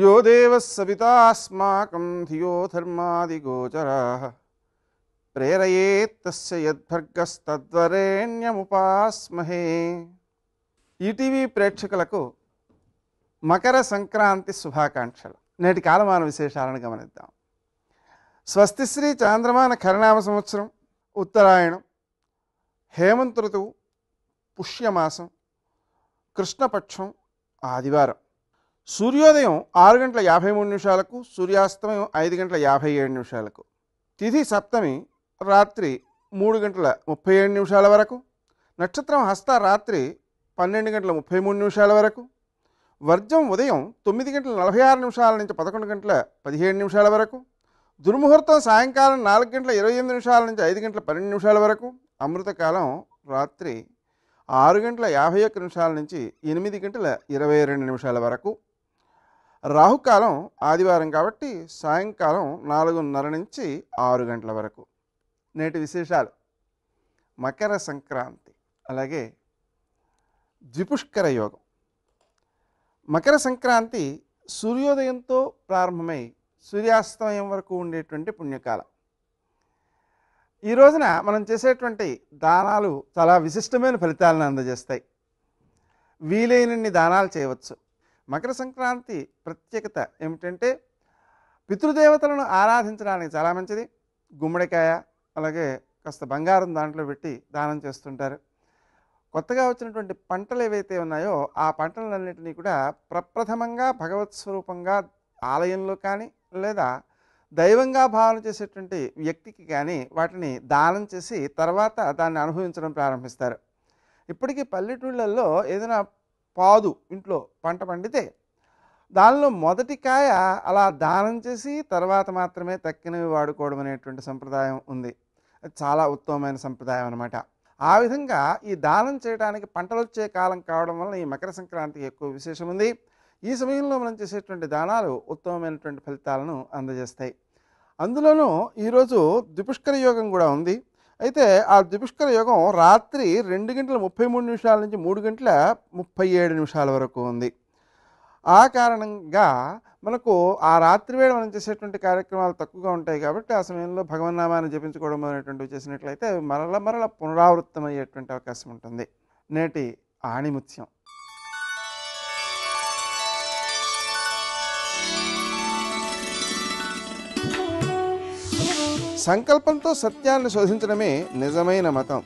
యో దేవ సవితాస్మాకం ధియో ధర్మాదిగోచరా ప్రేరయేత్తస్య యద్భర్గస్తద్వరేణ్యముపాస్మహే ఈటీవీ ప్రేక్షకులకు మకర సంక్రాంతి శుభాకాంక్షలు. నేటి కాలమాన విశేషాలను గమనిద్దాం. స్వస్తిశ్రీ చాంద్రమాన కరణామ సంవత్సరం ఉత్తరాయణం హేమంత ఋతువు పుష్యమాసం కృష్ణపక్షం ఆదివారం. సూర్యోదయం ఆరు గంటల యాభై మూడు నిమిషాలకు సూర్యాస్తమయం ఐదు గంటల యాభై ఏడు నిమిషాలకు. తిథి సప్తమి రాత్రి మూడు గంటల ముప్పై ఏడు నిమిషాల వరకు. నక్షత్రం హస్త రాత్రి పన్నెండు గంటల ముప్పై మూడు నిమిషాల వరకు. వర్జం ఉదయం తొమ్మిది గంటల నలభై ఆరు నిమిషాల నుంచి పదకొండు గంటల పదిహేడు నిమిషాల వరకు. దుర్ముహూర్తం సాయంకాలం నాలుగు గంటల ఇరవై ఎనిమిది నిమిషాల నుంచి ఐదు గంటల పన్నెండు నిమిషాల వరకు. అమృతకాలం రాత్రి ఆరు గంటల యాభై ఒక్క నిమిషాల నుంచి ఎనిమిది గంటల ఇరవై రెండు నిమిషాల వరకు. రాహుకాలం ఆదివారం కాబట్టి సాయంకాలం నాలుగున్నర నుంచి ఆరు గంటల వరకు. నేటి విశేషాలు. మకర సంక్రాంతి. అలాగే ద్విపుష్కర యోగం. మకర సంక్రాంతి సూర్యోదయంతో ప్రారంభమై సూర్యాస్తమయం వరకు ఉండేటువంటి పుణ్యకాలం. ఈ రోజున మనం చేసేటువంటి దానాలు చాలా విశిష్టమైన ఫలితాలను అందజేస్తాయి. వీలైనన్ని దానాలు చేయవచ్చు. మకర సంక్రాంతి ప్రత్యేకత ఏమిటంటే పితృదేవతలను ఆరాధించడానికి చాలా మంచిది. గుమ్మడికాయ అలాగే కాస్త బంగారం దాంట్లో పెట్టి దానం చేస్తుంటారు. కొత్తగా వచ్చినటువంటి పంటలు ఏవైతే ఉన్నాయో ఆ పంటలన్నింటినీ కూడా ప్రప్రథమంగా భగవత్ స్వరూపంగా ఆలయంలో కానీ లేదా దైవంగా భావన చేసేటువంటి వ్యక్తికి కానీ వాటిని దానం చేసి తర్వాత దాన్ని అనుభవించడం ప్రారంభిస్తారు. ఇప్పటికీ పల్లెటూళ్ళల్లో ఏదైనా పాదు ఇంట్లో పంట పండితే దానిలో మొదటి కాయ అలా దానం చేసి తర్వాత మాత్రమే తక్కినవి వాడుకోవడం అనేటువంటి సంప్రదాయం ఉంది. అది చాలా ఉత్తమమైన సంప్రదాయం అనమాట ఆ విధంగా ఈ దానం చేయడానికి పంటలు వచ్చే కాలం కావడం వలన ఈ మకర సంక్రాంతికి ఎక్కువ విశేషం ఉంది. ఈ సమయంలో మనం చేసేటువంటి దానాలు ఉత్తమమైనటువంటి ఫలితాలను అందజేస్తాయి. అందులోనూ ఈరోజు ద్విపుష్కర యోగం కూడా ఉంది. అయితే ఆ ద్విపుష్కర యోగం రాత్రి రెండు గంటల ముప్పై మూడు నిమిషాల నుంచి మూడు గంటల ముప్పై ఏడు నిమిషాల వరకు ఉంది. ఆ కారణంగా మనకు ఆ రాత్రి వేళ మనం చేసేటువంటి కార్యక్రమాలు తక్కువగా ఉంటాయి కాబట్టి ఆ సమయంలో భగవన్నామాన్ని జపించుకోవడం అనేటువంటివి చేసినట్లయితే మరల మరల పునరావృతమయ్యేటువంటి అవకాశం ఉంటుంది. నేటి ఆణిముత్యం. సంకల్పంతో సత్యాన్ని శోధించడమే నిజమైన మతం.